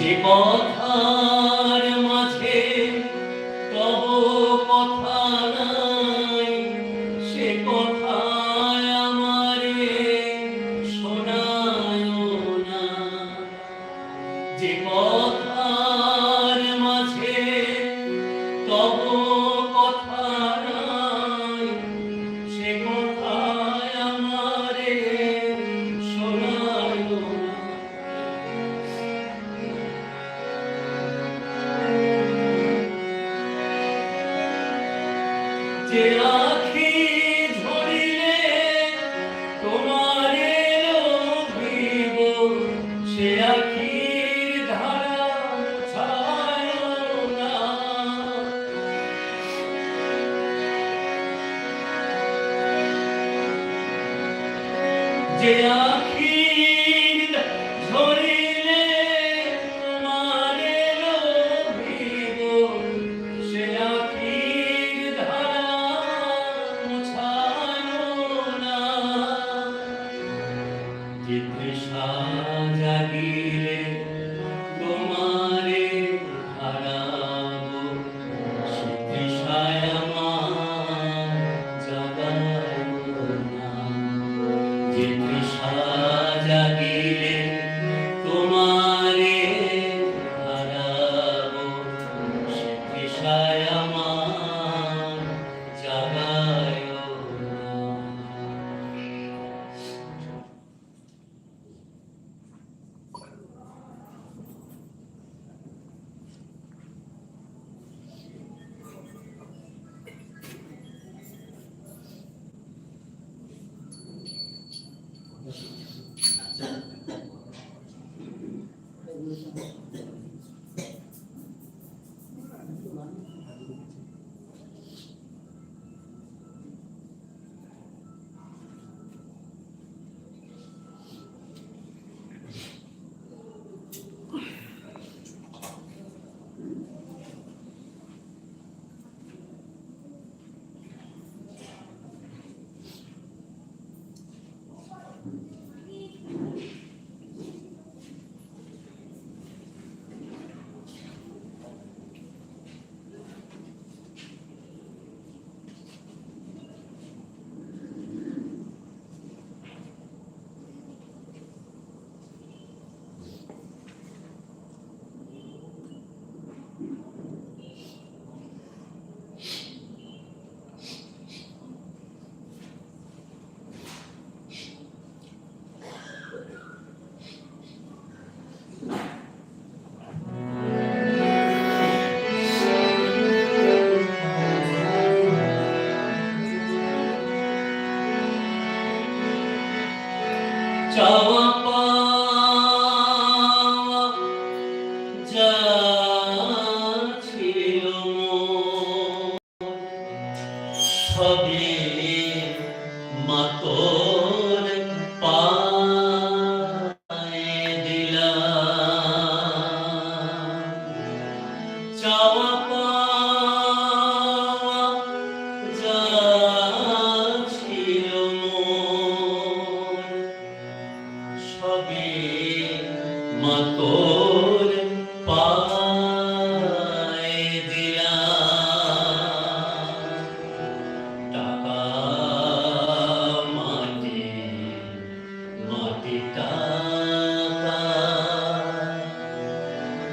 যে মাঝে তব কথা সে কথা আমারে শোনায় না। যে কথার মাঝে তব কথা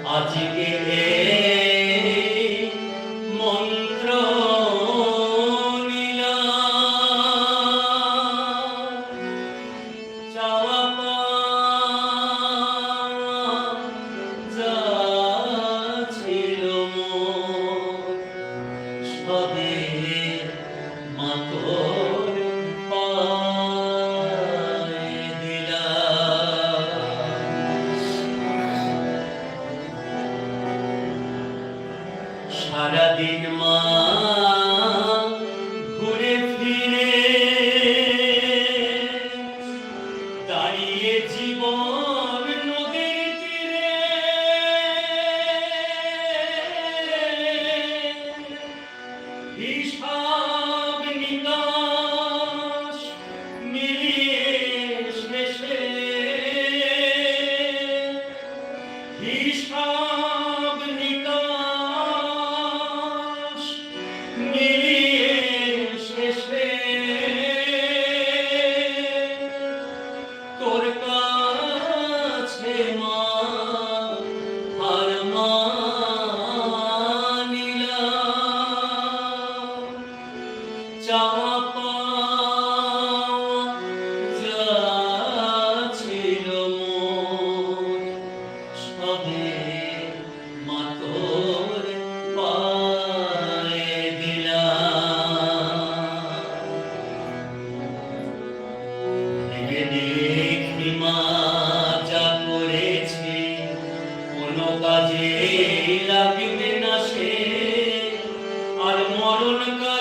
আজকে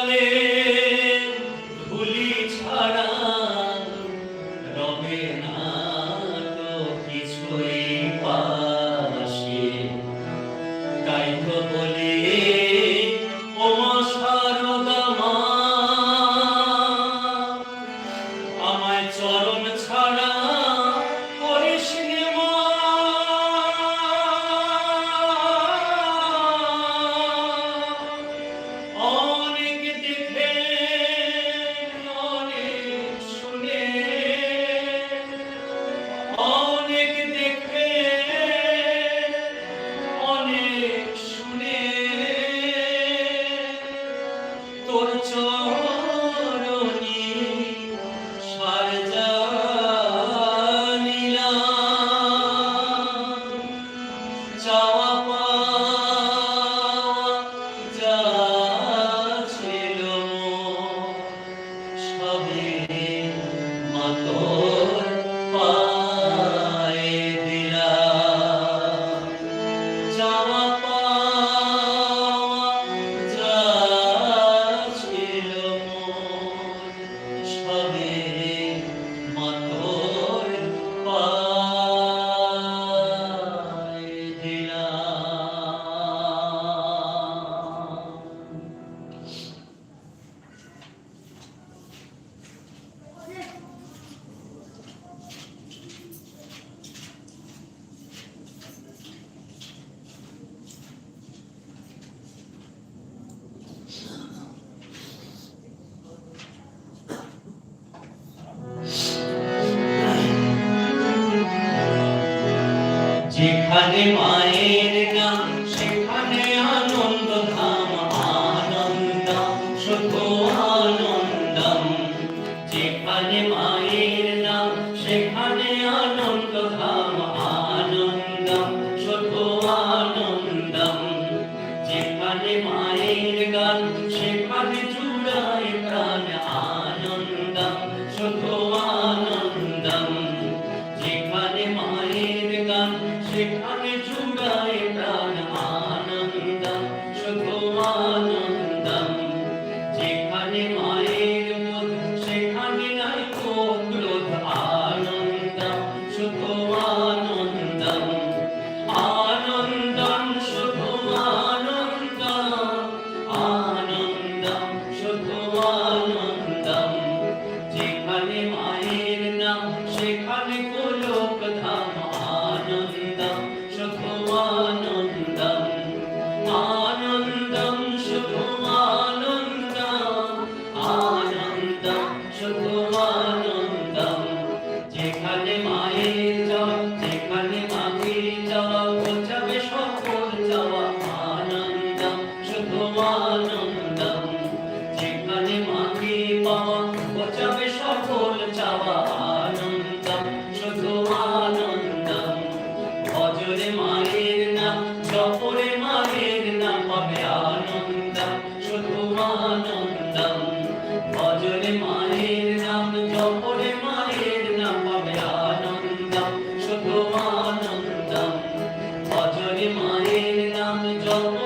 Hallelujah. তোর চোখ যেখানে মায়ের নাম সেখানে আনন্দ ধাম আনন্দম শুধু আনন্দম। যেখানে মায়ের নাম সেখানে আনন্দ ধাম, আনন্দম শুধু আনন্দম। যেখানে মায়ের গান, সেখানে জুড়ায় প্রাণ, আনন্দম শুধু Oh,